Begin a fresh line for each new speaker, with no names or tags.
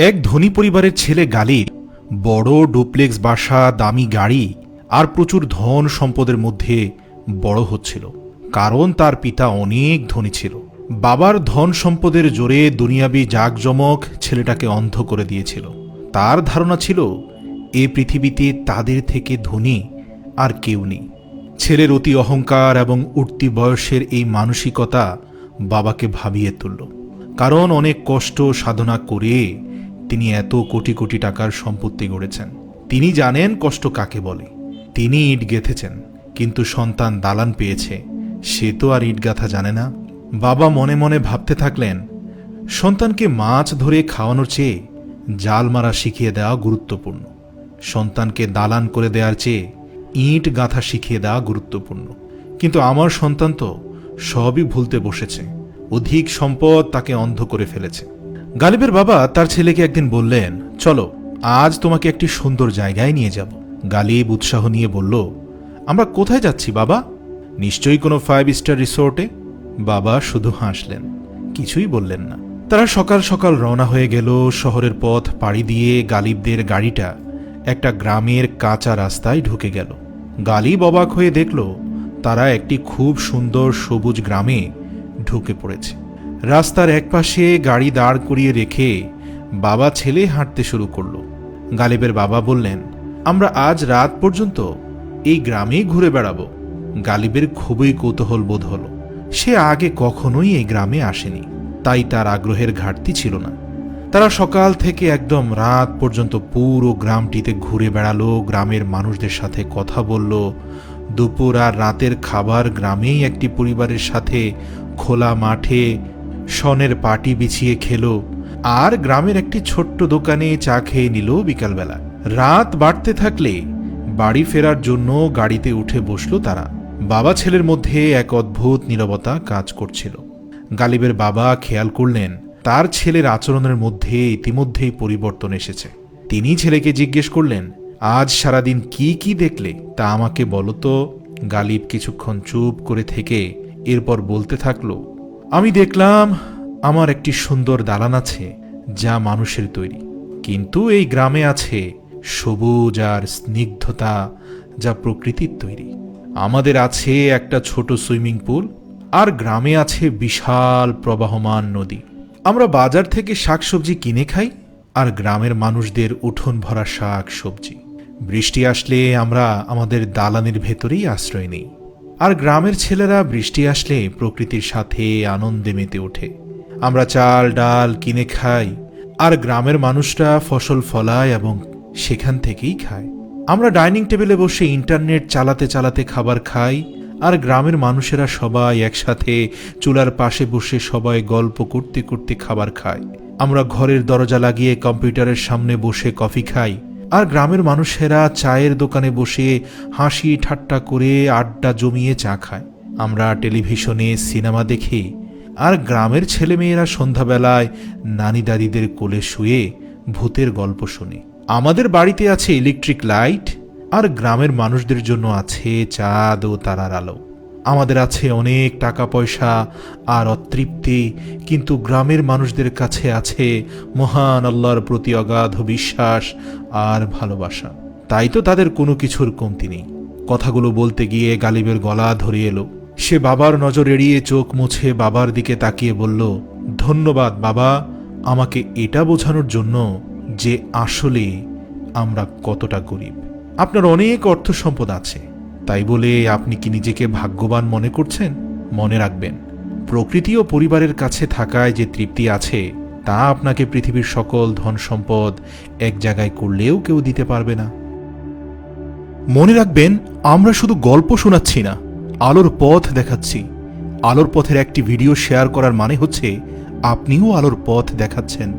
এক ধনী পরিবারের ছেলে গালিব বড় ডুপ্লেক্স বাসা, দামি গাড়ি আর প্রচুর ধন সম্পদের মধ্যে বড় হচ্ছিল। কারণ তার পিতা অনেক ধনী ছিল। বাবার ধন সম্পদের জোরে দুনিয়াবি জাঁকজমক ছেলেটাকে অন্ধ করে দিয়েছিল। তার ধারণা ছিল, এ পৃথিবীতে তাদের থেকে ধনী আর কেউ নেই। ছেলের অতি অহংকার এবং উঠতি বয়সের এই মানসিকতা বাবাকে ভাবিয়ে তুলল। কারণ অনেক কষ্ট সাধনা করে তিনি এত কোটি কোটি টাকার সম্পত্তি গড়েছেন। তিনি জানেন কষ্ট কাকে বলে। তিনি ইট গেঁথেছেন, কিন্তু সন্তান দালান পেয়েছে। সে তো আর ইট গাথা জানে না। বাবা মনে মনে ভাবতে থাকলেন, সন্তানকে মাছ ধরে খাওয়ানোর চেয়ে জাল মারা শিখিয়ে দেওয়া গুরুত্বপূর্ণ। সন্তানকে দালান করে দেওয়ার চেয়ে ইট গাঁথা শিখিয়ে দেওয়া গুরুত্বপূর্ণ। কিন্তু আমার সন্তান তো সবই ভুলতে বসেছে। অধিক সম্পদ তাকে অন্ধ করে ফেলেছে। গালিবের বাবা তার ছেলেকে একদিন বললেন, চলো, আজ তোমাকে একটি সুন্দর জায়গায় নিয়ে যাব। গালিব উৎসাহ নিয়ে বলল, আমরা কোথায় যাচ্ছি, বাবা? নিশ্চয়ই কোনো ফাইভ স্টার রিসোর্টে? বাবা শুধু হাসলেন, কিছুই বললেন না। তারা সকাল সকাল রওনা হয়ে গেল শহরের পথ পাড়ি দিয়ে গালিবদের গাড়িটা একটা গ্রামের কাঁচা রাস্তায় ঢুকে গেল। গালিব অবাক হয়ে দেখল, তারা একটি খুব সুন্দর সবুজ গ্রামে ঢুকে পড়েছে। রাস্তার একপাশে গাড়ি দাঁড় করিয়ে রেখে বাবা ছেলে হাঁটতে শুরু করল। গালিবের বাবা বললেন, আমরা আজ রাত পর্যন্ত এই গ্রামেই ঘুরে বেড়াবো। গালিবের খুবই কৌতূহল বোধ হলো, সে আগে কখনোই এই গ্রামে আসেনি। তাই তার আগ্রহের ঘাটতি ছিল না। তারা সকাল থেকে একদম রাত পর্যন্ত পুরো গ্রামটিতে ঘুরে বেড়ালো, গ্রামের মানুষদের সাথে কথা বলল। দুপুর আর রাতের খাবার গ্রামেই একটি পরিবারের সাথে খোলা মাঠে সনের পাটি বিছিয়ে খেলো আর গ্রামের একটি ছোট্ট দোকানে চা খেয়ে নিল বিকালবেলা। রাত বাড়তে থাকলে বাড়ি ফেরার জন্য গাড়িতে উঠে বসল তারা। বাবা ছেলের মধ্যে এক অদ্ভুত নীরবতা কাজ করছিল। গালিবের বাবা খেয়াল করলেন, তার ছেলের আচরণের মধ্যে ইতিমধ্যেই পরিবর্তন এসেছে। তিনি ছেলেকে জিজ্ঞেস করলেন, আজ সারাদিন কি কি দেখলে? তা আমাকে বলো তো। গালিব কিছুক্ষণ চুপ করে থেকে এরপর বলতে থাকল আমি দেখলাম আমার একটি সুন্দর দালান আছে যা মানুষের তৈরি। কিন্তু এই গ্রামে আছে সবুজ আর স্নিগ্ধতা যা প্রকৃতির তৈরি। আমাদের আছে একটা ছোট সুইমিং পুল আর গ্রামে আছে বিশাল প্রবাহমান নদী। আমরা বাজার থেকে শাকসবজি কিনে খাই আর গ্রামের মানুষদের উঠোন ভরা শাক সবজি বৃষ্টি আসলে আমরা আমাদের দালানের ভেতরেই আশ্রয় নেই। আর গ্রামের ছেলেরা বৃষ্টি আসলে প্রকৃতির সাথে আনন্দে মেতে ওঠে। আমরা চাল, ডাল কিনে খাই, আর গ্রামের মানুষরা ফসল ফলায় এবং সেখান থেকেই খায়। আমরা ডাইনিং টেবিলে বসে ইন্টারনেট চালাতে চালাতে খাবার খাই, আর গ্রামের মানুষেরা সবাই একসাথে চুলার পাশে বসে সবাই গল্প করতে করতে খাবার খায়। আমরা ঘরের দরজা লাগিয়ে কম্পিউটারের সামনে বসে কফি খাই আর গ্রামের মানুষেরা চায়ের দোকানে বসে হাসি ঠাট্টা করে আড্ডা জমিয়ে চা খায়। আমরা টেলিভিশনে সিনেমা দেখি আর গ্রামের ছেলেমেয়েরা সন্ধ্যাবেলায় নানি দাদিদের কোলে শুয়ে ভূতের গল্প শুনে। আমাদের বাড়িতে আছে ইলেকট্রিক লাইট আর গ্রামের মানুষদের জন্য আছে চাঁদ ও তারার আলো। আমাদের আছে অনেক টাকা পয়সা আর অতৃপ্তি, কিন্তু গ্রামের মানুষদের কাছে আছে মহান আল্লাহর প্রতি অগাধ বিশ্বাস আর ভালোবাসা। তাই তো তাদের কোনো কিছুর কমতি নেই। কথাগুলো বলতে গিয়ে গালিবের গলা ধরে এলো। সে বাবার নজর এড়িয়ে চোখ মুছে বাবার দিকে তাকিয়ে বলল, ধন্যবাদ বাবা, আমাকে এটা বোঝানোর জন্য যে আসলে আমরা কতটা গরিব। আপনার অনেক অর্থ সম্পদ আছে। তাই বলে আপনি কি নিজেকে ভাগ্যবান মনে করছেন? মনে রাখবেন, প্রকৃতি ও পরিবারের কাছে থাকায় যে তৃপ্তি আছে, তা আপনাকে পৃথিবীর সকল ধন সম্পদ এক জায়গায় করলেও কেউ দিতে পারবে না। মনে রাখবেন, আমরা শুধু গল্প শোনাচ্ছি না, আলোর পথ দেখাচ্ছি। আলোর পথের একটি ভিডিও শেয়ার করার মানে হচ্ছে আপনিও আলোর পথ দেখাচ্ছেন।